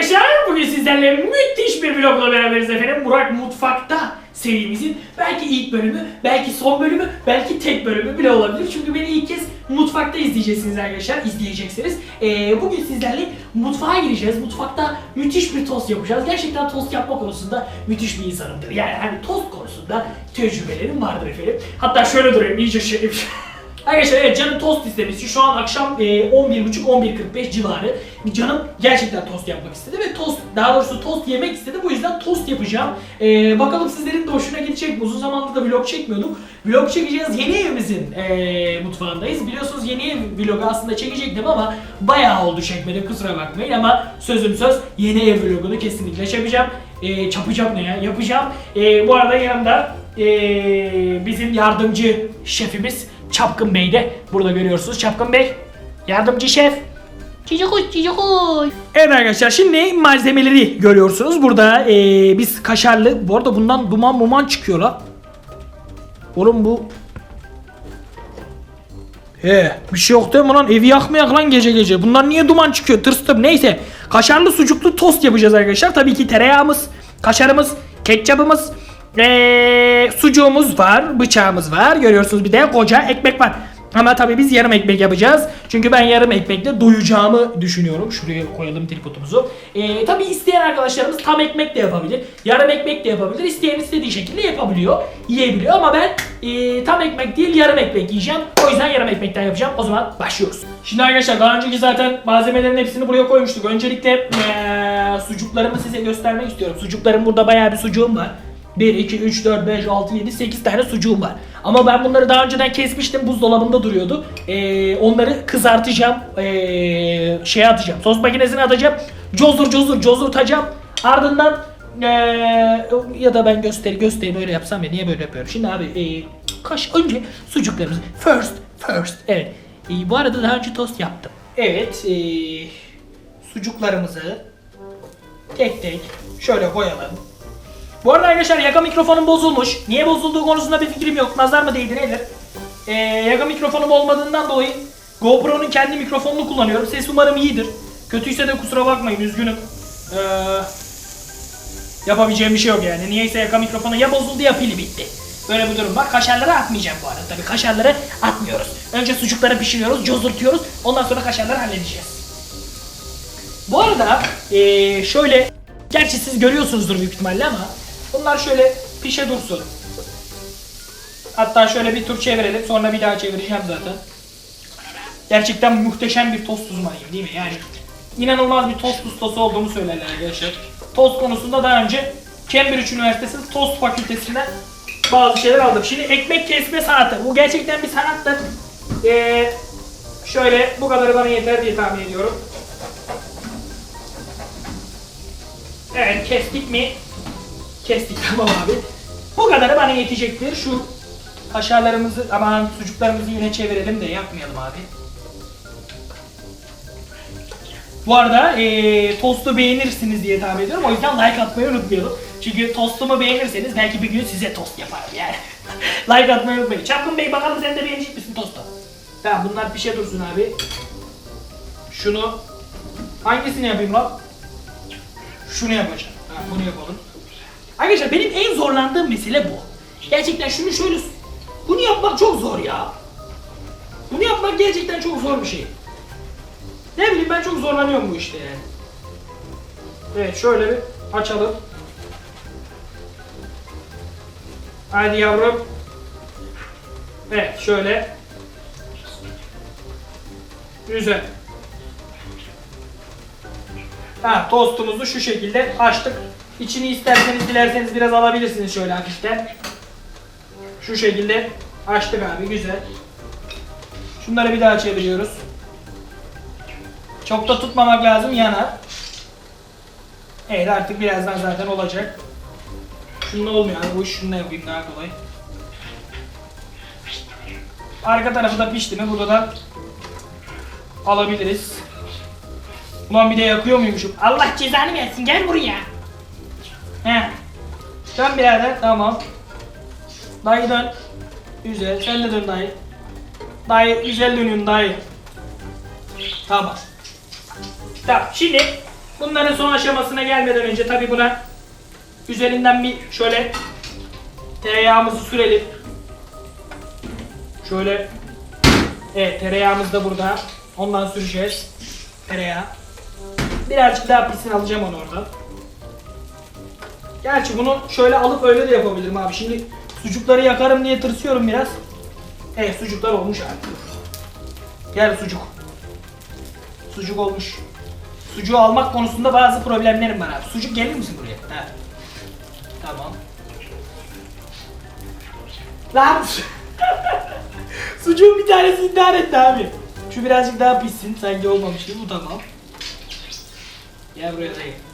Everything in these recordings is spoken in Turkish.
arkadaşlar bugün sizlerle müthiş bir vlogla beraberiz efendim. Burak Mutfak'ta serimizin belki ilk bölümü, belki son bölümü, belki tek bölümü bile olabilir. Çünkü beni ilk kez mutfakta izleyeceksiniz arkadaşlar, izleyeceksiniz. Ee, bugün sizlerle mutfağa gireceğiz. Mutfakta müthiş bir tost yapacağız. Gerçekten tost yapma konusunda müthiş bir insanımdır. Yani hani tost konusunda tecrübelerim vardır efendim. Hatta şöyle durayım, iyice şey... Arkadaşlar evet canım tost istemişti. Şu an akşam e, 11.30-11.45 civarı. Canım gerçekten tost yapmak istedi ve tost, daha doğrusu tost yemek istedi. Bu yüzden tost yapacağım. E, bakalım sizlerin de hoşuna gidecek mi? Uzun zamandır da vlog çekmiyorduk. Vlog çekeceğiz. Yeni evimizin e, mutfağındayız. Biliyorsunuz yeni ev vlogu aslında çekecektim ama bayağı oldu çekmedi kusura bakmayın ama sözüm söz yeni ev vlogunu kesinlikle çekeceğim. E, çapacağım ne ya? Yapacağım. E, bu arada yanımda e, bizim yardımcı şefimiz Çapkın Bey de burada görüyorsunuz. Çapkın Bey, yardımcı şef. Cicikuş cicikuş. Evet arkadaşlar şimdi malzemeleri görüyorsunuz. Burada ee, biz kaşarlı. Bu arada bundan duman muman çıkıyor la. Oğlum bu... He, bir şey yok değil mi lan? Evi yakmayak lan gece gece. Bunlar niye duman çıkıyor? Tırstım. Neyse. Kaşarlı sucuklu tost yapacağız arkadaşlar. Tabii ki tereyağımız, kaşarımız, ketçapımız, ee, sucuğumuz var, bıçağımız var. Görüyorsunuz bir de koca ekmek var. Ama tabii biz yarım ekmek yapacağız. Çünkü ben yarım ekmekle doyacağımı düşünüyorum. Şuraya koyalım tripodumuzu. Ee, tabii isteyen arkadaşlarımız tam ekmek de yapabilir. Yarım ekmek de yapabilir. İsteyen istediği şekilde yapabiliyor. Yiyebiliyor ama ben ee, tam ekmek değil yarım ekmek yiyeceğim. O yüzden yarım ekmekten yapacağım. O zaman başlıyoruz. Şimdi arkadaşlar daha önceki zaten malzemelerin hepsini buraya koymuştuk. Öncelikle ee, sucuklarımı size göstermek istiyorum. Sucuklarım burada bayağı bir sucuğum var. 1, 2, 3, 4, 5, 6, 7, 8 tane sucuğum var. Ama ben bunları daha önceden kesmiştim. Buzdolabında duruyordu. Ee, onları kızartacağım. Ee, şeye atacağım. Sos makinesine atacağım. Cozur cozur cozurtacağım. Ardından ee, ya da ben gösteri gösteri böyle yapsam ya niye böyle yapıyorum? Şimdi abi ee, kaş önce sucuklarımızı first first evet. Ee, bu arada daha önce tost yaptım. Evet ee, sucuklarımızı tek tek şöyle koyalım. Bu arada arkadaşlar yaka mikrofonum bozulmuş. Niye bozulduğu konusunda bir fikrim yok. Nazar mı değdi nedir? Ee, yaka mikrofonum olmadığından dolayı GoPro'nun kendi mikrofonunu kullanıyorum. Ses umarım iyidir. Kötüyse de kusura bakmayın üzgünüm. Ee, yapabileceğim bir şey yok yani. Niyeyse yaka mikrofonu ya bozuldu ya pili bitti. Böyle bir durum var. Kaşarları atmayacağım bu arada. Tabii kaşarları atmıyoruz. Önce sucukları pişiriyoruz, cozurtuyoruz. Ondan sonra kaşarları halledeceğiz. Bu arada ee, şöyle Gerçi siz görüyorsunuzdur büyük ihtimalle ama bunlar şöyle pişe dursun. Hatta şöyle bir tur çevirelim sonra bir daha çevireceğim zaten. Gerçekten muhteşem bir tost uzmanıyım değil mi? Yani inanılmaz bir tost ustası olduğumu söylerler arkadaşlar. Tost konusunda daha önce Cambridge Üniversitesi Tost Fakültesinden bazı şeyler aldım. Şimdi ekmek kesme sanatı. Bu gerçekten bir sanattır. Ee, şöyle bu kadarı bana yeter diye tahmin ediyorum. Evet kestik mi? Kestik tamam abi. Bu kadarı bana yetecektir. Şu kaşarlarımızı aman sucuklarımızı yine çevirelim de yapmayalım abi. Bu arada ee, tostu beğenirsiniz diye tahmin ediyorum. O yüzden like atmayı unutmayalım. Çünkü tostumu beğenirseniz belki bir gün size tost yaparım yani. like atmayı unutmayın. Çapkın Bey bakalım sen de beğenecek misin tostu? Tamam bunlar pişe dursun abi. Şunu hangisini yapayım lan? Şunu yapacağım. Ha, bunu yapalım. Arkadaşlar benim en zorlandığım mesele bu. Gerçekten şunu şöyle... Bunu yapmak çok zor ya. Bunu yapmak gerçekten çok zor bir şey. Ne bileyim ben çok zorlanıyorum bu işte yani. Evet şöyle bir açalım. Hadi yavrum. Evet şöyle. Güzel. Ha, tostumuzu şu şekilde açtık. İçini isterseniz dilerseniz biraz alabilirsiniz şöyle hafiften. Şu şekilde açtık abi güzel. Şunları bir daha çeviriyoruz. Çok da tutmamak lazım yanar. Evet artık birazdan zaten olacak. Şununla olmuyor abi bu iş şununla yapayım daha kolay. Arka tarafı da pişti mi burada da alabiliriz. Ulan bir de yakıyor muymuşum? Allah cezanı versin gel buraya. Dön birader tamam. Dayı dön. Güzel sen de dön dayı. Dayı güzel dönüyorsun dayı. Tamam. Tamam şimdi Bunların son aşamasına gelmeden önce tabi buna üzerinden bir şöyle tereyağımızı sürelim. Şöyle Evet tereyağımız da burada. Ondan süreceğiz. Tereyağı. Birazcık daha pisini alacağım onu oradan. Gerçi bunu şöyle alıp öyle de yapabilirim abi. Şimdi sucukları yakarım diye tırsıyorum biraz. Evet sucuklar olmuş abi. Gel sucuk. Sucuk olmuş. Sucuğu almak konusunda bazı problemlerim var abi. Sucuk gelir misin buraya? Ha. Tamam. Lan! Sucuğun bir tanesi intihar etti abi. Şu birazcık daha pişsin. Sanki olmamış gibi. Bu tamam. Gel buraya dayı. Tamam.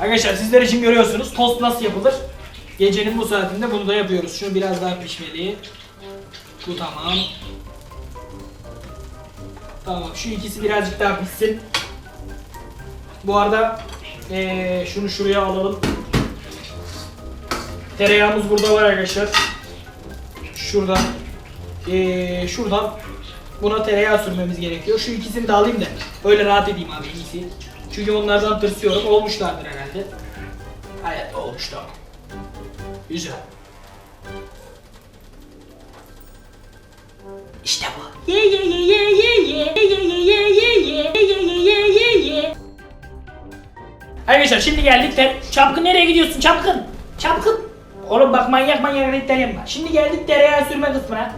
Arkadaşlar sizler için görüyorsunuz tost nasıl yapılır. Gecenin bu saatinde bunu da yapıyoruz. Şunu biraz daha pişmeli. Bu tamam. Tamam şu ikisi birazcık daha pişsin. Bu arada eee, şunu şuraya alalım. Tereyağımız burada var arkadaşlar. Şuradan eee, şuradan buna tereyağı sürmemiz gerekiyor. Şu ikisini de alayım da öyle rahat edeyim abi iyisi. Çünkü onlardan tırsıyorum. Olmuşlardır herhalde. Evet olmuş. Güzel. İşte bu. Ye ye ye ye ye ye ye ye ye ye ye ye ye ye ye ye Arkadaşlar şimdi geldik de Çapkın nereye gidiyorsun Çapkın? Çapkın. Oğlum bak manyak manyak hareketler yapma. Şimdi geldik tereyağı sürme kısmına.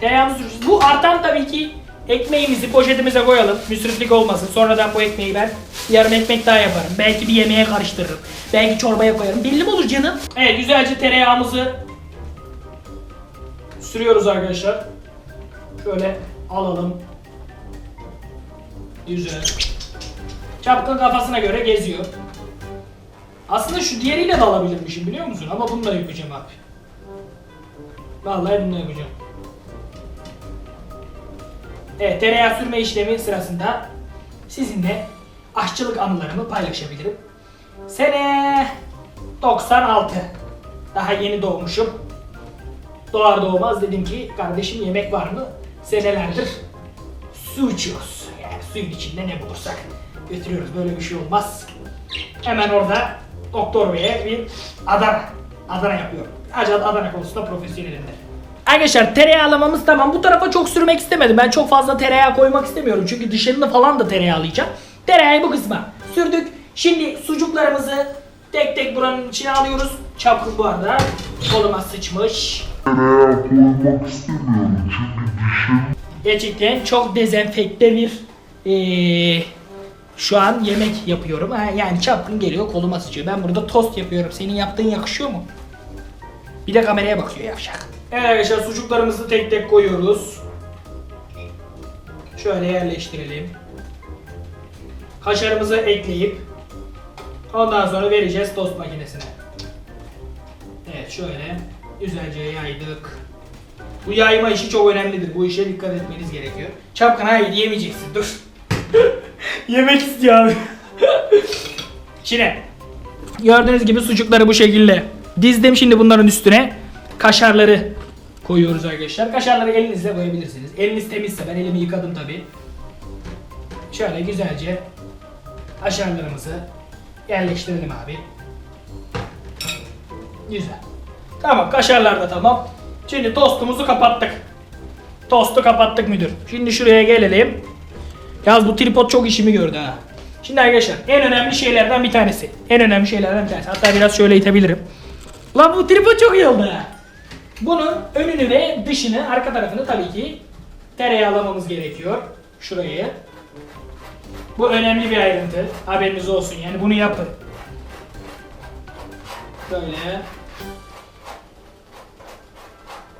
Tereyağımızı süreceğiz. Bu artan tabii ki ekmeğimizi poşetimize koyalım. Müsriflik olmasın. Sonradan bu ekmeği ben yarım ekmek daha yaparım. Belki bir yemeğe karıştırırım. Belki çorbaya koyarım. Belli mi olur canım? Evet güzelce tereyağımızı sürüyoruz arkadaşlar. Şöyle alalım. Güzel. Çapkın kafasına göre geziyor. Aslında şu diğeriyle de alabilirmişim biliyor musun? Ama bunu da yapacağım abi. Vallahi bunu yapacağım. Evet, tereyağı sürme işlemi sırasında sizinle aşçılık anılarımı paylaşabilirim. Sene 96. Daha yeni doğmuşum. Doğar doğmaz dedim ki kardeşim yemek var mı? Senelerdir su içiyoruz. Yani suyun içinde ne bulursak götürüyoruz. Böyle bir şey olmaz. Hemen orada doktor beye bir Adana. Adana yapıyorum. Acaba Adana konusunda profesyonelimdir. Arkadaşlar tereyağlamamız tamam. Bu tarafa çok sürmek istemedim. Ben çok fazla tereyağı koymak istemiyorum. Çünkü dışarını falan da tereyağlayacağım. Tereyağı bu kısma sürdük. Şimdi sucuklarımızı tek tek buranın içine alıyoruz. Çapkın bu arada koluma sıçmış. Tereyağı koymak istemiyorum çünkü dişim Gerçekten çok dezenfekte bir eee, şu an yemek yapıyorum. Ha, yani çapkın geliyor koluma sıçıyor. Ben burada tost yapıyorum. Senin yaptığın yakışıyor mu? Bir de kameraya bakıyor yavşak. Evet arkadaşlar sucuklarımızı tek tek koyuyoruz. Şöyle yerleştirelim. Kaşarımızı ekleyip ondan sonra vereceğiz tost makinesine. Evet şöyle güzelce yaydık. Bu yayma işi çok önemlidir. Bu işe dikkat etmeniz gerekiyor. Çapkın hayır yemeyeceksin dur. Yemek istiyor abi. Şimdi gördüğünüz gibi sucukları bu şekilde dizdim. Şimdi bunların üstüne kaşarları koyuyoruz arkadaşlar. Kaşarları elinizle koyabilirsiniz. Eliniz temizse ben elimi yıkadım tabi. Şöyle güzelce kaşarlarımızı yerleştirelim abi. Güzel. Tamam kaşarlar da tamam. Şimdi tostumuzu kapattık. Tostu kapattık müdür. Şimdi şuraya gelelim. Yalnız bu tripod çok işimi gördü ha. Şimdi arkadaşlar en önemli şeylerden bir tanesi. En önemli şeylerden bir tanesi. Hatta biraz şöyle itebilirim. Lan bu tripod çok iyi oldu ha. Bunun önünü ve dışını, arka tarafını tabii ki tereyağlamamız gerekiyor. Şurayı. Bu önemli bir ayrıntı. Haberiniz olsun yani bunu yapın. Böyle.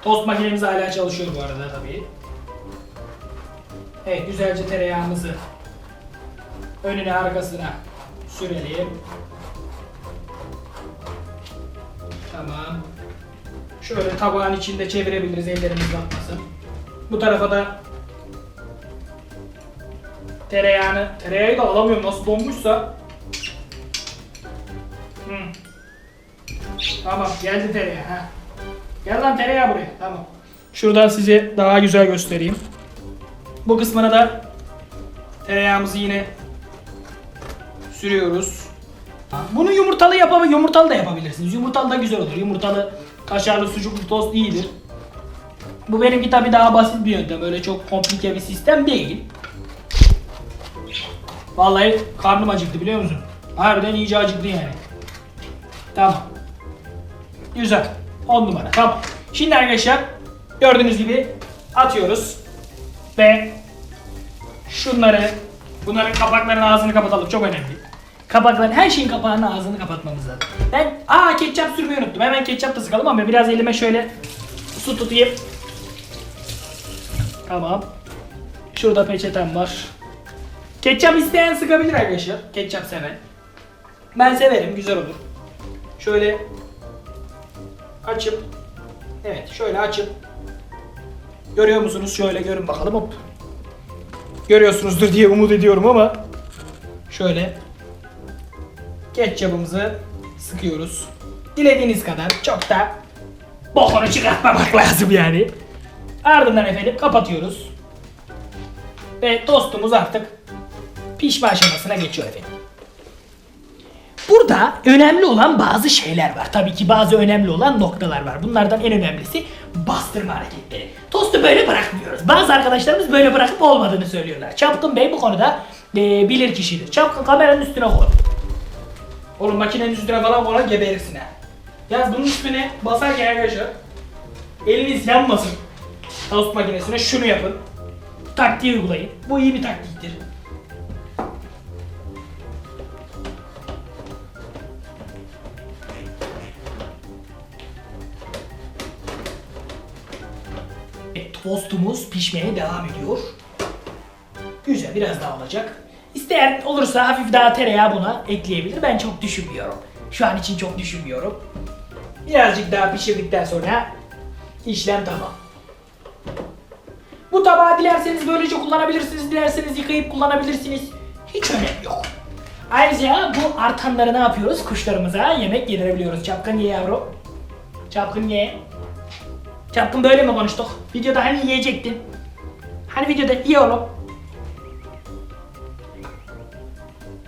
Tost makinemiz hala çalışıyor bu arada tabii. Evet güzelce tereyağımızı önüne arkasına sürelim. Tamam. Şöyle tabağın içinde çevirebiliriz ellerimiz batmasın. Bu tarafa da tereyağını, tereyağı da alamıyorum nasıl donmuşsa. Hı. Tamam geldi tereyağı ha. Gel lan tereyağı buraya. Tamam. Şuradan size daha güzel göstereyim. Bu kısmına da Tereyağımızı yine sürüyoruz. Bunu yumurtalı yapabilir, yumurtalı da yapabilirsiniz. Yumurtalı da güzel olur. Yumurtalı kaşarlı sucuklu tost iyidir. Bu benimki tabi daha basit bir yöntem. Öyle çok komplike bir sistem değil. Vallahi karnım acıktı biliyor musun? Harbiden iyice acıktı yani. Tamam. Güzel. 10 numara. Tamam. Şimdi arkadaşlar gördüğünüz gibi atıyoruz. Ve şunları bunların kapaklarının ağzını kapatalım. Çok önemli. Kapakların her şeyin kapağının ağzını kapatmamız lazım. Ben aa ketçap sürmeyi unuttum. Hemen ketçap da sıkalım ama biraz elime şöyle su tutayım. Tamam. Şurada peçetem var. Ketçap isteyen sıkabilir arkadaşlar. Ketçap seven. Ben severim, güzel olur. Şöyle açıp Evet, şöyle açıp Görüyor musunuz? Şöyle görün bakalım hop. Görüyorsunuzdur diye umut ediyorum ama şöyle ketçapımızı sıkıyoruz. Dilediğiniz kadar çok da bokunu çıkartmamak lazım yani. Ardından efendim kapatıyoruz. Ve tostumuz artık pişme aşamasına geçiyor efendim. Burada önemli olan bazı şeyler var. Tabii ki bazı önemli olan noktalar var. Bunlardan en önemlisi bastırma hareketleri. Tostu böyle bırakmıyoruz. Bazı arkadaşlarımız böyle bırakıp olmadığını söylüyorlar. Çapkın Bey bu konuda e, bilir kişidir. Çapkın kameranın üstüne koy. Oğlum makinenin üstüne falan kola geberirsin ha. Yalnız bunun üstüne basarken arkadaşlar eliniz yanmasın. Tost makinesine şunu yapın. Taktiği uygulayın. Bu iyi bir taktiktir. Tostumuz pişmeye devam ediyor. Güzel, biraz daha olacak. İsteyen olursa hafif daha tereyağı buna ekleyebilir. Ben çok düşünmüyorum. Şu an için çok düşünmüyorum. Birazcık daha pişirdikten sonra işlem tamam. Bu tabağı dilerseniz böylece kullanabilirsiniz, dilerseniz yıkayıp kullanabilirsiniz. Hiç önemi yok. Ayrıca bu artanları ne yapıyoruz? Kuşlarımıza yemek yedirebiliyoruz. Çapkın ye yavrum. Çapkın ye. Çapkın böyle mi konuştuk? Videoda hani yiyecektin? Hani videoda ye oğlum.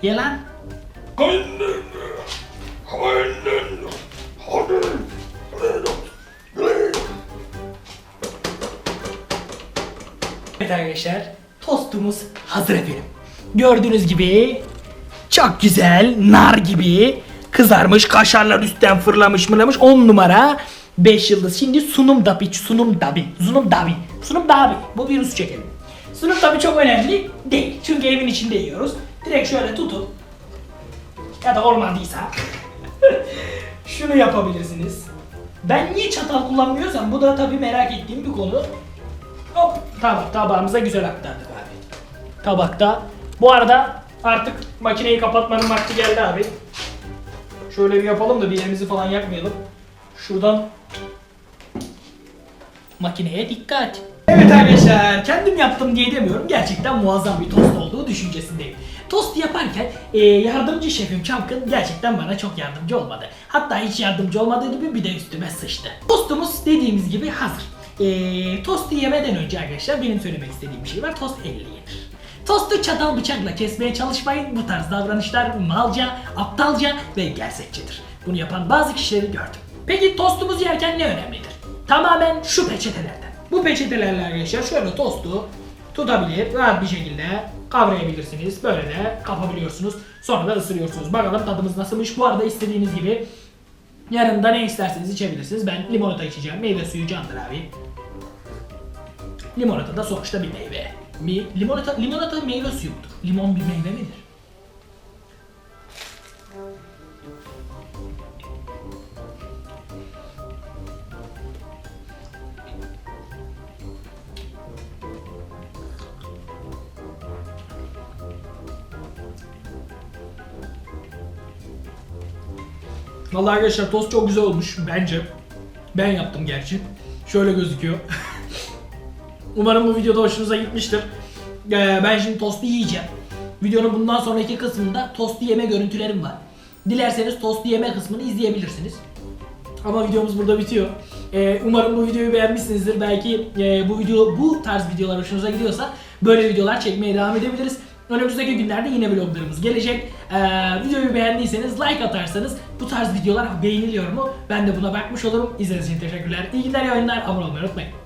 Ye lan. Evet arkadaşlar, tostumuz hazır efendim. Gördüğünüz gibi çok güzel, nar gibi kızarmış, kaşarlar üstten fırlamış mırlamış 10 numara 5 yıldız. Şimdi sunum dabi, sunum dabi, sunum dabi, sunum dabi. Bu virüs çekelim. Sunum dabi çok önemli değil. Çünkü evin içinde yiyoruz. Direkt şöyle tutup ya da olmadıysa şunu yapabilirsiniz. Ben niye çatal kullanmıyorsam bu da tabii merak ettiğim bir konu. Hop tamam tabağımıza güzel aktardık abi. Tabakta. Bu arada artık makineyi kapatmanın vakti geldi abi. Şöyle bir yapalım da bir yerimizi falan yakmayalım. Şuradan makineye dikkat. Evet arkadaşlar kendim yaptım diye demiyorum. Gerçekten muazzam bir tost olduğu düşüncesindeyim. Tost yaparken e, yardımcı şefim Çapkın gerçekten bana çok yardımcı olmadı. Hatta hiç yardımcı olmadığı gibi bir de üstüme sıçtı. Tostumuz dediğimiz gibi hazır. E, tostu yemeden önce arkadaşlar benim söylemek istediğim bir şey var. Tost elle yenir. Tostu çatal bıçakla kesmeye çalışmayın. Bu tarz davranışlar malca, aptalca ve gerçekçidir. Bunu yapan bazı kişileri gördüm. Peki tostumuz yerken ne önemlidir? Tamamen şu peçetelerden. Bu peçetelerle arkadaşlar şöyle tostu tutabilir, rahat bir şekilde kavrayabilirsiniz. Böyle de kapabiliyorsunuz. Sonra da ısırıyorsunuz. Bakalım tadımız nasılmış. Bu arada istediğiniz gibi yanında ne isterseniz içebilirsiniz. Ben limonata içeceğim. Meyve suyu candır abi. Limonata da sonuçta bir meyve. Mi, limonata, limonata meyve suyu mudur? Limon bir meyve midir? Vallahi arkadaşlar tost çok güzel olmuş bence. Ben yaptım gerçi. Şöyle gözüküyor. Umarım bu videoda hoşunuza gitmiştir. Ee, ben şimdi tostu yiyeceğim. Videonun bundan sonraki kısmında tostu yeme görüntülerim var. Dilerseniz tostu yeme kısmını izleyebilirsiniz. Ama videomuz burada bitiyor. Ee, umarım bu videoyu beğenmişsinizdir. Belki e, bu video bu tarz videolar hoşunuza gidiyorsa böyle videolar çekmeye devam edebiliriz. Önümüzdeki günlerde yine vloglarımız gelecek. Ee, videoyu beğendiyseniz like atarsanız bu tarz videolar beğeniliyor mu? Ben de buna bakmış olurum. İzlediğiniz için teşekkürler. İyi günler, iyi oyunlar. Abone olmayı unutmayın.